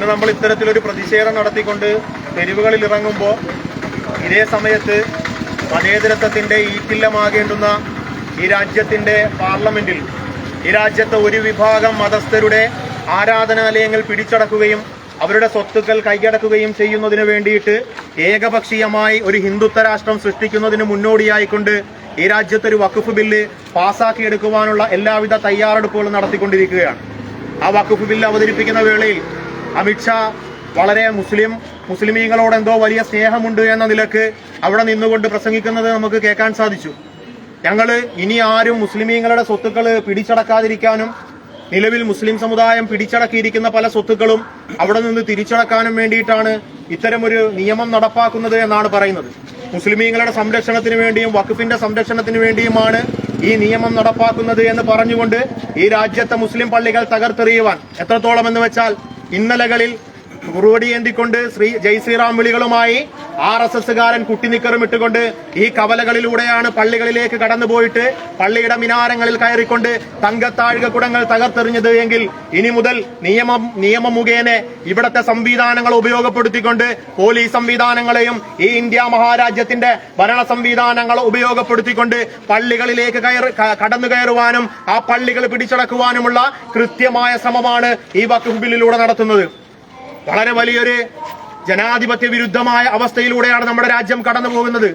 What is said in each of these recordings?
ഇന്ന് നമ്മൾ ഇത്തരത്തിലൊരു പ്രതിഷേധം നടത്തിക്കൊണ്ട് തെരുവുകളിൽ ഇറങ്ങുമ്പോൾ ഇതേ സമയത്ത് മതേതരത്വത്തിന്റെ ഈറ്റില്ലമാകേണ്ടുന്ന ഈ രാജ്യത്തിന്റെ പാർലമെന്റിൽ ഈ രാജ്യത്തെ ഒരു വിഭാഗം മതസ്ഥരുടെ ആരാധനാലയങ്ങൾ പിടിച്ചടക്കുകയും അവരുടെ സ്വത്തുക്കൾ കൈയടക്കുകയും ചെയ്യുന്നതിന് വേണ്ടിയിട്ട് ഏകപക്ഷീയമായി ഒരു ഹിന്ദുത്വ രാഷ്ട്രം സൃഷ്ടിക്കുന്നതിന് മുന്നോടിയായിക്കൊണ്ട് ഈ രാജ്യത്ത് ഒരു വഖഫ് ബില്ല് പാസാക്കിയെടുക്കുവാനുള്ള എല്ലാവിധ തയ്യാറെടുപ്പുകളും നടത്തിക്കൊണ്ടിരിക്കുകയാണ്. ആ വഖഫ് ബില്ല് അവതരിപ്പിക്കുന്ന വേളയിൽ അമിത്ഷാ വളരെ മുസ്ലിം മുസ്ലിമീങ്ങളോട് എന്തോ വലിയ സ്നേഹമുണ്ട് എന്ന നിലയ്ക്ക് അവിടെ നിന്നുകൊണ്ട് പ്രസംഗിക്കുന്നത് നമുക്ക് കേൾക്കാൻ സാധിച്ചു. ഞങ്ങൾ ഇനി ആരും മുസ്ലിമീങ്ങളുടെ സ്വത്തുക്കൾ പിടിച്ചടക്കാതിരിക്കാനും നിലവിൽ മുസ്ലിം സമുദായം പിടിച്ചടക്കിയിരിക്കുന്ന പല സ്വത്തുക്കളും അവിടെ നിന്ന് തിരിച്ചടക്കാനും വേണ്ടിയിട്ടാണ് ഇത്തരമൊരു നിയമം നടപ്പാക്കുന്നത് എന്നാണ് പറയുന്നത്. മുസ്ലിമീങ്ങളുടെ സംരക്ഷണത്തിന് വേണ്ടിയും വഖഫിന്റെ സംരക്ഷണത്തിന് വേണ്ടിയുമാണ് ഈ നിയമം നടപ്പാക്കുന്നത് എന്ന് പറഞ്ഞുകൊണ്ട് ഈ രാജ്യത്തെ മുസ്ലിം പള്ളികൾ തകർത്തെറിയുവാൻ എത്രത്തോളം എന്ന് വെച്ചാൽ ഇന്നലകളിൽ കുറുവടിയേന്തിക്കൊണ്ട് ശ്രീ ജയ് ശ്രീറാം വിളികളുമായി ആർ എസ് എസ്സുകാരൻ കുട്ടിനിക്കറും ഇട്ടുകൊണ്ട് ഈ കവലകളിലൂടെയാണ് പള്ളികളിലേക്ക് കടന്നുപോയിട്ട് പള്ളിയുടെ മിനാരങ്ങളിൽ കയറിക്കൊണ്ട് തങ്കത്താഴിക കുടങ്ങൾ തകർത്തെറിഞ്ഞത് എങ്കിൽ ഇനി മുതൽ നിയമം നിയമം മുഖേന ഇവിടത്തെ സംവിധാനങ്ങൾ ഉപയോഗപ്പെടുത്തിക്കൊണ്ട് പോലീസ് സംവിധാനങ്ങളെയും ഈ ഇന്ത്യ മഹാരാജ്യത്തിന്റെ ഭരണ സംവിധാനങ്ങൾ ഉപയോഗപ്പെടുത്തിക്കൊണ്ട് പള്ളികളിലേക്ക് കയറി കടന്നു കയറുവാനും ആ പള്ളികൾ പിടിച്ചടക്കുവാനുമുള്ള കൃത്യമായ ശ്രമമാണ് ഈ വഖഫ് നടത്തുന്നത്. വളരെ വലിയൊരു ജനാധിപത്യ വിരുദ്ധമായ അവസ്ഥയിലൂടെയാണ് നമ്മുടെ രാജ്യം കടന്നു പോകുന്നത്.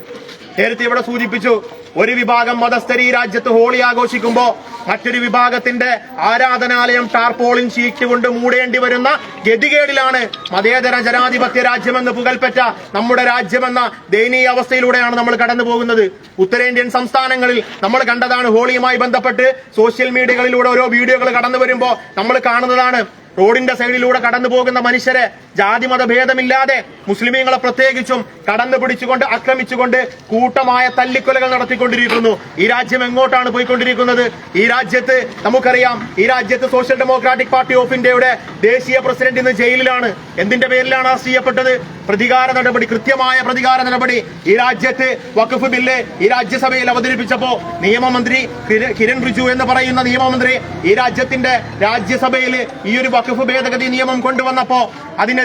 നേരത്തെ ഇവിടെ സൂചിപ്പിച്ചു ഒരു വിഭാഗം മതസ്ഥർ ഈ രാജ്യത്ത് ഹോളി ആഘോഷിക്കുമ്പോൾ മറ്റൊരു വിഭാഗത്തിന്റെ ആരാധനാലയം ടാർപോളിൻ ഷീറ്റ് കൊണ്ട് മൂടേണ്ടി വരുന്ന ഗതികേടിലാണ് മതേതര ജനാധിപത്യ രാജ്യമെന്ന് പുകൽപ്പറ്റ നമ്മുടെ രാജ്യമെന്ന ദയനീയ അവസ്ഥയിലൂടെയാണ് നമ്മൾ കടന്നു പോകുന്നത്. ഉത്തരേന്ത്യൻ സംസ്ഥാനങ്ങളിൽ നമ്മൾ കണ്ടതാണ് ഹോളിയുമായി ബന്ധപ്പെട്ട് സോഷ്യൽ മീഡിയകളിലൂടെ ഓരോ വീഡിയോകൾ കടന്നു വരുമ്പോൾ നമ്മൾ കാണുന്നതാണ് റോഡിന്റെ സൈഡിലൂടെ കടന്നു പോകുന്ന മനുഷ്യരെ ജാതിമത മതഭേദമില്ലാതെ മുസ്ലിമീങ്ങളെ പ്രത്യേകിച്ചും കടന്നു പിടിച്ചുകൊണ്ട് ആക്രമിച്ചുകൊണ്ട് കൂട്ടമായ തല്ലിക്കൊലകൾ നടത്തിക്കൊണ്ടിരിക്കുന്നു. ഈ രാജ്യം എങ്ങോട്ടാണ് പോയിക്കൊണ്ടിരിക്കുന്നത്? ഈ രാജ്യത്ത് നമുക്കറിയാം ഈ രാജ്യത്ത് സോഷ്യൽ ഡെമോക്രാറ്റിക് പാർട്ടി ഓഫ് ഇന്ത്യയുടെ ദേശീയ പ്രസിഡന്റ് ഇന്ന് ജയിലിലാണ്. എന്തിന്റെ പേരിലാണ് അറസ്റ്റ് ചെയ്യപ്പെട്ടത്? പ്രതികാര നടപടി കൃത്യമായ പ്രതികാര നടപടി. ഈ രാജ്യത്ത് വഖഫ് ബില്ല് ഈ രാജ്യസഭയിൽ അവതരിപ്പിച്ചപ്പോ നിയമമന്ത്രി കിരൺ റിജു എന്ന് പറയുന്ന നിയമമന്ത്രി ഈ രാജ്യത്തിന്റെ രാജ്യസഭയിൽ ഈ ഒരു വഖഫ് ഭേദഗതി നിയമം കൊണ്ടുവന്നപ്പോ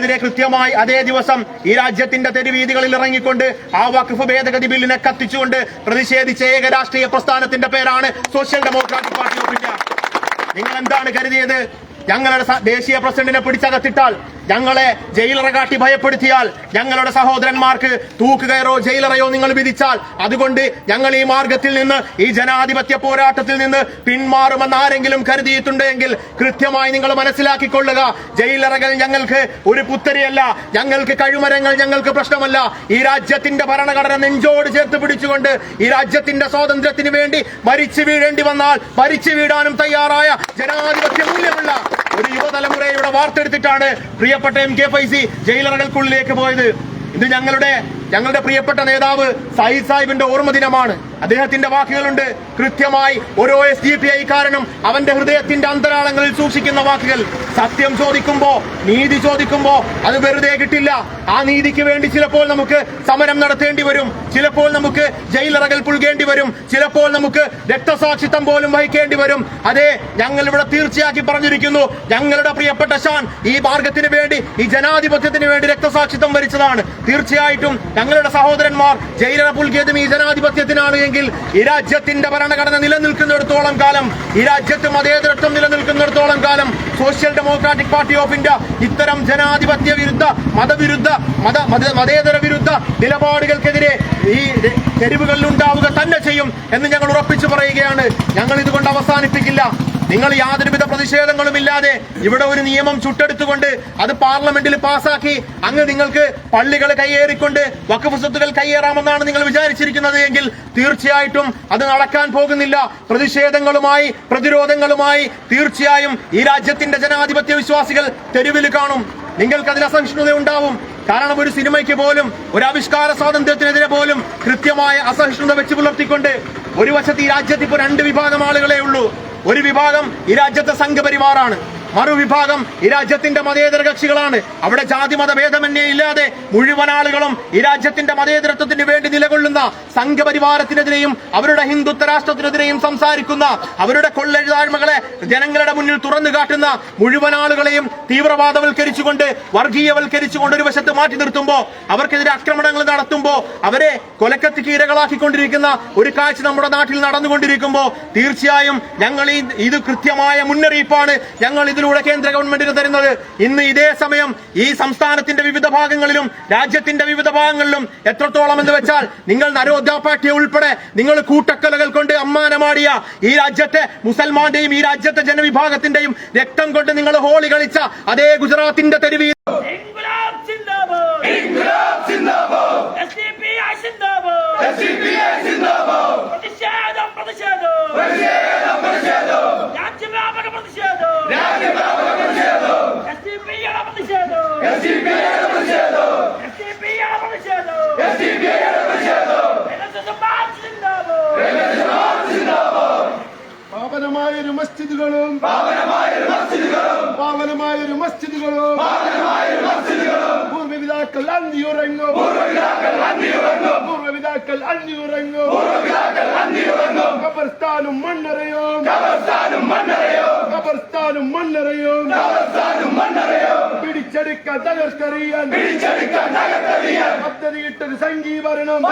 അതിനെതിരെ കൃത്യമായി അതേ ദിവസം ഈ രാജ്യത്തിന്റെ തെരുവീതികളിൽ ഇറങ്ങിക്കൊണ്ട് ആ വഖഫ് ഭേദഗതി ബില്ലിനെ കത്തിച്ചുകൊണ്ട് പ്രതിഷേധിച്ച ഏക രാഷ്ട്രീയ പ്രസ്ഥാനത്തിന്റെ പേരാണ് social democratic party of India. നിങ്ങൾ എന്താണ് കരുതിയത്? ഞങ്ങളുടെ ദേശീയ പ്രസിഡന്റിനെ പിടിച്ചകത്തിട്ടാൽ ഞങ്ങളെ ജയിലറ കാട്ടി ഭയപ്പെടുത്തിയാൽ ഞങ്ങളുടെ സഹോദരന്മാർക്ക് തൂക്കുകയറോ ജയിലറയോ നിങ്ങൾ വിധിച്ചാൽ അതുകൊണ്ട് ഞങ്ങൾ ഈ മാർഗത്തിൽ നിന്ന് ഈ ജനാധിപത്യ പോരാട്ടത്തിൽ നിന്ന് പിന്മാറുമെന്ന് ആരെങ്കിലും കരുതിയിട്ടുണ്ടെങ്കിൽ കൃത്യമായി നിങ്ങൾ മനസ്സിലാക്കിക്കൊള്ളുക. ജയിലറകൾ ഞങ്ങൾക്ക് ഒരു പുത്തരിയല്ല. ഞങ്ങൾക്ക് കഴിമരങ്ങൾ ഞങ്ങൾക്ക് പ്രശ്നമല്ല. ഈ രാജ്യത്തിന്റെ ഭരണഘടന നെഞ്ചോട് ചേർത്ത് പിടിച്ചുകൊണ്ട് ഈ രാജ്യത്തിന്റെ സ്വാതന്ത്ര്യത്തിന് വേണ്ടി മരിച്ചു വീഴേണ്ടി വന്നാൽ മരിച്ചു വീഴാനും തയ്യാറായ ജനാധിപത്യ മൂല്യമുള്ള ഒരു യുവതലമുറയുടെ വാർത്തെടുത്തിട്ടാണ് പ്രിയപ്പെട്ട എം കെ ഫൈസി ജയിലറകൾക്കുള്ളിലേക്ക് പോയത്. ഇത് ഞങ്ങളുടെ ഞങ്ങളുടെ പ്രിയപ്പെട്ട നേതാവ് സായി സാഹിബിന്റെ ഓർമ്മ ദിനമാണ്. അദ്ദേഹത്തിന്റെ വാക്കുകളുണ്ട്. കൃത്യമായി ഓരോ എസ് ഡി പി ഐ കാരണം അവന്റെ ഹൃദയത്തിന്റെ അന്തരാളങ്ങളിൽ സൂക്ഷിക്കുന്ന വാക്കുകൾ. സത്യം ചോദിക്കുമ്പോ നീതി ചോദിക്കുമ്പോ അത് വെറുതെ കിട്ടില്ല. ആ നീതിക്ക് വേണ്ടി ചിലപ്പോൾ നമുക്ക് സമരം നടത്തേണ്ടി വരും. ചിലപ്പോൾ നമുക്ക് ജയിലറകൾ പുൽകേണ്ടി വരും. ചിലപ്പോൾ നമുക്ക് രക്തസാക്ഷിത്വം പോലും വഹിക്കേണ്ടി വരും. അതെ ഞങ്ങൾ ഇവിടെ തീർച്ചയാക്കി പറഞ്ഞിരിക്കുന്നു. ഞങ്ങളുടെ പ്രിയപ്പെട്ട ഷാൻ ഈ മാർഗത്തിന് വേണ്ടി ഈ ജനാധിപത്യത്തിന് വേണ്ടി രക്തസാക്ഷിത്വം വരിച്ചതാണ്. തീർച്ചയായിട്ടും ഞങ്ങളുടെ സഹോദരന്മാർ ജയിലറ പുൽകിയതും ഈ ജനാധിപത്യത്തിനാണ് എങ്കിൽ ഈ രാജ്യത്തിന്റെ ഭരണഘടന നിലനിൽക്കുന്നിടത്തോളം കാലം ഈ രാജ്യത്ത് മതേതരത്വം നിലനിൽക്കുന്നിടത്തോളം കാലം social democratic party of India ഇത്തരം ജനാധിപത്യ വിരുദ്ധ മതവിരുദ്ധ മത മത- മതേതര വിരുദ്ധ നിലപാടുകൾക്കെതിരെ ഈ തന്നെ ചെയ്യും എന്ന് ഞങ്ങൾ ഉറപ്പിച്ചു പറയുകയാണ്. ഞങ്ങൾ ഇതുകൊണ്ട് അവസാനിപ്പിക്കില്ല. നിങ്ങൾ യാതൊരുവിധ പ്രതിഷേധങ്ങളും ഇല്ലാതെ ഇവിടെ ഒരു നിയമം ചുട്ടെടുത്തുകൊണ്ട് അത് പാർലമെന്റിൽ പാസാക്കി അങ്ങ് നിങ്ങൾക്ക് പള്ളികൾ കയ്യേറിക്കൊണ്ട് വഖഫ് സ്വത്തുകൾ കയ്യേറാമെന്നാണ് നിങ്ങൾ വിചാരിച്ചിരിക്കുന്നത് എങ്കിൽ തീർച്ചയായിട്ടും അത് നടക്കാൻ പോകുന്നില്ല. പ്രതിഷേധങ്ങളുമായി പ്രതിരോധങ്ങളുമായി തീർച്ചയായും ഈ രാജ്യത്തിന്റെ ജനാധിപത്യ വിശ്വാസികൾ തെരുവിൽ കാണും. നിങ്ങൾക്ക് അതിൽ അസഹിഷ്ണുത ഉണ്ടാവും. കാരണം ഒരു സിനിമയ്ക്ക് പോലും ഒരു ആവിഷ്കാര സ്വാതന്ത്ര്യത്തിനെതിരെ പോലും കൃത്യമായ അസഹിഷ്ണുത വെച്ച് പുലർത്തിക്കൊണ്ട് ഒരു വശത്ത് ഈ രാജ്യത്ത് ഇപ്പോൾ രണ്ട് വിഭാഗം ആളുകളെ ഉള്ളൂ. ഒരു വിഭാഗം ഈ രാജ്യത്തെ സംഘപരിവാറാണ്. മറുവിഭാഗം ഈ രാജ്യത്തിന്റെ മതേതര കക്ഷികളാണ്. അവിടെ ജാതി മതഭേദമന്യേ ഇല്ലാതെ മുഴുവൻ ആളുകളും ഈ രാജ്യത്തിന്റെ മതേതരത്വത്തിന് വേണ്ടി നിലകൊള്ളുന്ന സംഘപരിവാരത്തിനെതിരെയും അവരുടെ ഹിന്ദുത്വ രാഷ്ട്രത്തിനെതിരെയും സംസാരിക്കുന്ന അവരുടെ കൊള്ളെഴുതാഴ്മകളെ ജനങ്ങളുടെ മുന്നിൽ തുറന്നു കാട്ടുന്ന മുഴുവൻ ആളുകളെയും തീവ്രവാദവൽക്കരിച്ചുകൊണ്ട് വർഗീയവൽക്കരിച്ചുകൊണ്ട് ഒരു വശത്ത് മാറ്റി നിർത്തുമ്പോൾ അവർക്കെതിരെ ആക്രമണങ്ങൾ നടത്തുമ്പോൾ അവരെ കൊലക്കത്തിക്ക് ഇരകളാക്കിക്കൊണ്ടിരിക്കുന്ന ഒരു കാഴ്ച നമ്മുടെ നാട്ടിൽ നടന്നുകൊണ്ടിരിക്കുമ്പോൾ തീർച്ചയായും ഞങ്ങൾ ഇത് കൃത്യമായ മുന്നറിയിപ്പാണ്. ഞങ്ങൾ ഇതിലൂടെ കേന്ദ്ര ഗവൺമെന്റിന് തരുന്നത്. ഇന്ന് ഇതേ സമയം ഈ സംസ്ഥാനത്തിന്റെ വിവിധ ഭാഗങ്ങളിലും രാജ്യത്തിന്റെ വിവിധ ഭാഗങ്ങളിലും എത്രത്തോളം എന്ന് വെച്ചാൽ നിങ്ങൾ നരോദ്ധാ പാർട്ടിയെ ഉൾപ്പെടെ നിങ്ങൾ കൂട്ടക്കലകൾ കൊണ്ട് അമ്മാനമാടിയ ഈ രാജ്യത്തെ മുസൽമാന്റെയും ഈ രാജ്യത്തെ ജനവിഭാഗത്തിന്റെയും രക്തം കൊണ്ട് നിങ്ങൾ ഹോളി കളിച്ച അതേ ഗുജറാത്തിന്റെ തെരുവിൽ ഇൻകുലാബ് സിന്ദാബാദ് ഇൻകുലാബ് സിന്ദാബാദ് എസ്ഡിപിഐ സിന്ദാബാദ് എസ്ഡിപിഐ സിന്ദാബാദ് പ്രതിഷേധം പ്രതിഷേധം പ്രതിഷേധം പ്രതിഷേധം രാജ്യവ്യാപക പ്രതിഷേധം രാജ്യവ്യാപക പ്രതിഷേധം എസ്ഡിപിഐ പ്രതിഷേധം എസ്ഡിപിഐ പ്രതിഷേധം എസ്ഡിപിഐ പ്രതിഷേധം എസ്ഡിപിഐ പ്രതിഷേധം സിന്ദാബാദ് സിന്ദാബാദ് പാവനമായൊരു മസ്ജിദുകളും പാവനമായൊരു മസ്ജിദുകളും പൂർവപിതാക്കൾ അന്തിയുറങ്ങും. പൂർവപിതാക്കൾ അന്തിയുറങ്ങും. ഖബർസ്ഥാനും മണ്ണറയും. ഖബർസ്ഥാനും മണ്ണറയും. പിടിച്ചെടുക്കാൻ തകർക്കറിയാൻ. പദ്ധതിയിട്ടൊരു സംഘീകരണം.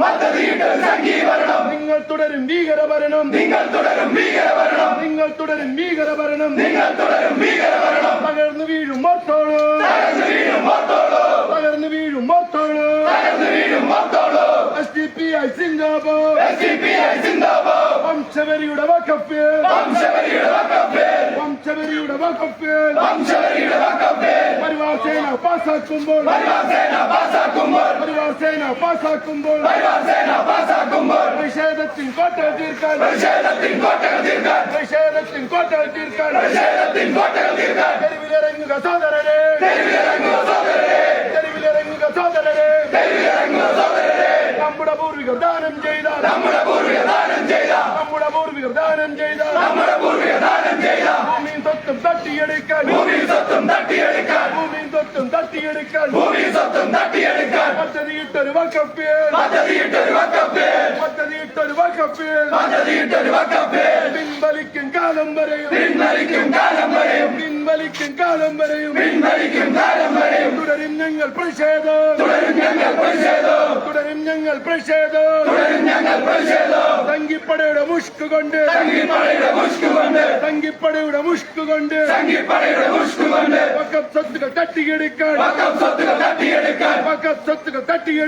പദ്ധതിയിട്ടൊരു സംഘീകരണം. നിങ്ങൾ തുടരും ഭീകരഭരണം. നിങ്ങൾ തുടരും ഭീകരഭരണം. നിങ്ങൾ തുടരും ഭീകരഭരണം. നിങ്ങൾ തുടരും ഭീകരഭരണം. തകർന്നു വീഴും മൊത്തോളൂ. തകർന്നു വീഴും മൊത്തോളൂ. തകർന്നു വീഴും മൊത്തോളൂ. തകർന്നു വീഴും മൊത്തോളൂ. എസ് ഡി പി ഐ സിംഗാപൂർ എസ് ഡി പി ഐ സിംഗാപൂർ വംശവരിയുടെ വക്കപ്പ് വംശവരിയുടെ വക്കപ്പ് വംശവരിയുടെ വക്കപ്പ് വംശവരിയുടെ വക്കപ്പ് പരിവാർ സേന പാസാക്കുമ്പോൾ. പരിവാർ സേന പാസാക്കുമ്പോൾ. പരിവാർ സേന പാസാക്കുമ്പോൾ. പരിവാർ സേന പാസാക്കുമ്പോൾ. പ്രതിഷേധത്തിൻ കോട്ടകൾ തീർക്കാൻ. പ്രതിഷേധത്തിൻ കോട്ടകൾ തീർക്കാൻ. പ്രതിഷേധത്തിൻ കോട്ടകൾ തീർക്കാൻ. പ്രതിഷേധത്തിൻ കോട്ടകൾ തീർക്കാൻ. തെരുവിലിറങ്ങുക സോദരനെ തെരുവിലിറങ്ങുക സോദരനെ തെരുവിലിറങ്ങുക സോദരനെ തെരുവിലിറങ്ങുക സോദരനെ നമ്മുടെ പൂർവികർ ദാനം ചെയ്ത നമ്മുടെ പൂർവികർ ദാനം ചെയ്ത നമ്മുടെ പൂർവികർ ദാനം ചെയ്ത നമ്മുടെ പൂർവികർ ദാനം ചെയ്ത ഭൂമിയും സ്വത്തും തട്ടിയെടുക്കാൻ ഭൂമിയും സ്വത്തും തട്ടിയെടുക്കാൻ ഭൂമിയും സ്വത്തും തട്ടിയെടുക്കാൻ ഭൂമിയും സ്വത്തും തട്ടിയെടുക്കാൻ പദ്ധതിയിട്ടൊരു വക്കപ്പ് പദ്ധതിയിട്ടൊരു വക്കപ്പ് പദ്ധതിയിട്ടൊരു വക്കപ്പ് പദ്ധതിയിട്ടൊരു വക്കപ്പ് പിൻവലിക്കും കാലം വരെയും. പിൻവലിക്കും കാലം വരെയും. പിൻവലിക്കും കാലം വരെയും. പിൻവലിക്കും കാലം വരെയും. തുടരും ഞങ്ങൾ പ്രതിഷേധം. തുടരും ഞങ്ങൾ പ്രതിഷേധം. തുടരും ഞങ്ങൾ പ്രതിഷേധം. തുടരും ഞങ്ങൾ പ്രതിഷേധം. തങ്കിപ്പടയുടെ മുഷ്ക് കൊണ്ട് തങ്കിപ്പടയുടെ മുഷ്ക് കൊണ്ട് തങ്കിപ്പടയുടെ മുഷ്ക് കൊണ്ട് തങ്കിപ്പടയുടെ മുഷ്ക് കൊണ്ട് വക്കം സ്വത്തുകൾ തട്ടിയെടുക്കാൻ. വക്കം സ്വത്തുകൾ തട്ടിയെടുക്കാൻ. വക്കം സ്വത്തുകൾ തട്ടിയെടുക്കാൻ.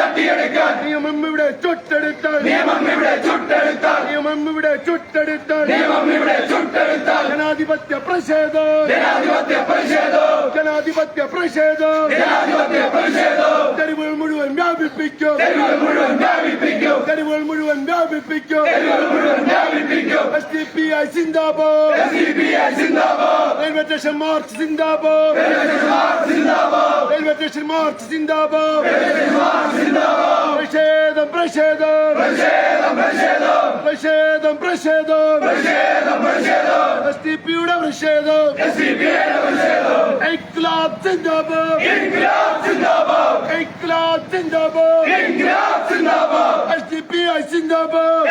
തട്ടിയെടുക്കാൻ. നിയമം ഇവിടെ ചുട്ടെടുത്താൽ നിയമം ഇവിടെ ചുട്ടെടുത്താൽ നിയമം ഇവിടെ ചുട്ടെടുത്താൽ നിയമം ഇവിടെ ചുട്ടെടുത്താൽ ജനാധിപത്യ പ്രതിഷേധം. ജനാധിപത്യ പ്രതിഷേധം. ജനാധിപത്യ പ്രതിഷേധം. ജനാധിപത്യ പ്രതിഷേധം. തെരുവുകൾ മുഴുവൻ വ്യാപിപ്പിക്കും. തെരുവുകൾ മുഴുവൻ വ്യാപിപ്പിക്കും. തെരുവുകൾ മുഴുവൻ വ്യാപിപ്പിക്കും. തെരുവുകൾ മുഴുവൻ വ്യാപിപ്പിക്കും. എസ് ഡി പി ഐ സിന്ദാബാദ്. എസ് ഡി പി ഐ സിന്ദാബാദ്. റെയിൽവേ സ്റ്റേഷൻ മാർച്ച് സിന്ദാബാദ്. റെയിൽവേ സ്റ്റേഷൻ മാർച്ച് സിന്ദാബാദ്. പ്രതിഷേധം. പ്രതിഷേധം പ്രതിഷേധം. പ്രതിഷേധം. എസ് ടി പിയുടെ പ്രതിഷേധം ഇൻക്ലാബ് സിന്ദാബാദ് ഇൻക്ലാബ് സിന്ദാബാദ് S T P I Zindabad